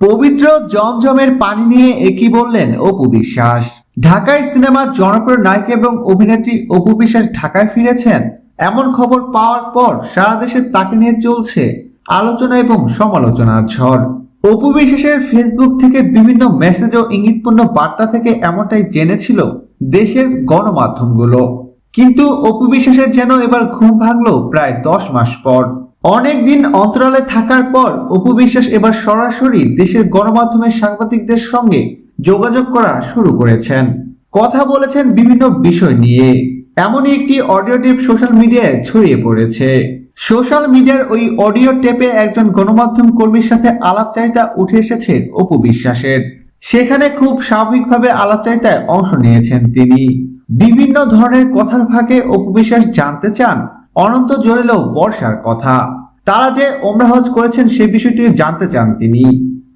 পবিত্র জমজমের পানি নিয়ে একই বললেন? অপু বিশ্বাস। ঢাকায় সিনেমার জনপ্রিয় নায়িকা এবং অভিনেত্রী অপু বিশ্বাস ঢাকায় ফিরেছেন? এমন খবর পাওয়ার পর সারা দেশে তাকে নিয়ে চলছে আলোচনা এবং সমালোচনার ঝড়। অপু বিশ্বাসের ফেসবুক থেকে বিভিন্ন মেসেজ ও ইঙ্গিতপূর্ণ বার্তা থেকে এমনটাই জেনেছিল দেশের গণমাধ্যমগুলো। কিন্তু অপু বিশ্বাসের যেন এবার ঘুম ভাঙলো প্রায় দশ মাস পর। অনেক দিন অন্তরালে থাকার পর অপু বিশ্বাস এবার সরাসরি দেশের গণমাধ্যমের সাংবাদিকদের সঙ্গে যোগাযোগ করা শুরু করেছেন। কথা বলেছেন বিভিন্ন বিষয় নিয়ে। এমনই একটি অডিও টেপ সোশ্যাল মিডিয়ায় ছড়িয়ে পড়েছে। সোশ্যাল মিডিয়ার ওই অডিও টেপে একজন গণমাধ্যম কর্মীর সাথে আলাপচারিতা উঠে এসেছে অপু বিশ্বাসের। সেখানে খুব স্বাভাবিকভাবে আলাপচারিতায় অংশ নিয়েছেন তিনি। বিভিন্ন ধরনের কথার ভাগে অপু বিশ্বাস জানতে চান অনন্ত জোরেলো বর্ষার কথা। তারা যে ওমরা হজ করেছেন সে বিষয়টি জানতে চান তিনি।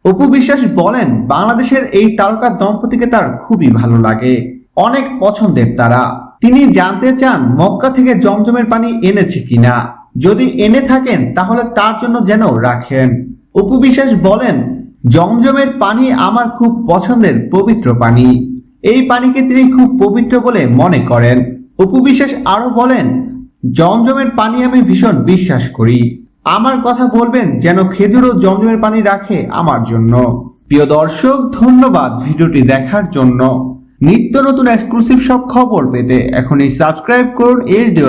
অপু বিশ্বাস বলেন, বাংলাদেশের এই তারকা দম্পতিকে তার খুবই ভালো লাগে। অনেক পছন্দের তারা। তিনি জানতে চান, মক্কা থেকে জমজমের পানি এনেছে কিনা। যদি এনে থাকেন, তাহলে তার জন্য যেন রাখেন। অপু বিশ্বাস বলেন, জমজমের পানি আমার খুব পছন্দের পবিত্র পানি। এই পানিকে তিনি খুব পবিত্র বলে মনে করেন। অপু বিশ্বাস আরও বলেন জমজমের পানি আমি ভীষণ বিশ্বাস করি। আমার কথা বলবেন যেন খেজুর ও জমজমের পানি রাখে আমার জন্য। প্রিয় দর্শক, ধন্যবাদ ভিডিওটি দেখার জন্য। নিত্য নতুন এক্সক্লুসিভ সব খবর পেতে এখনই সাবস্ক্রাইব করুন এইচ ডি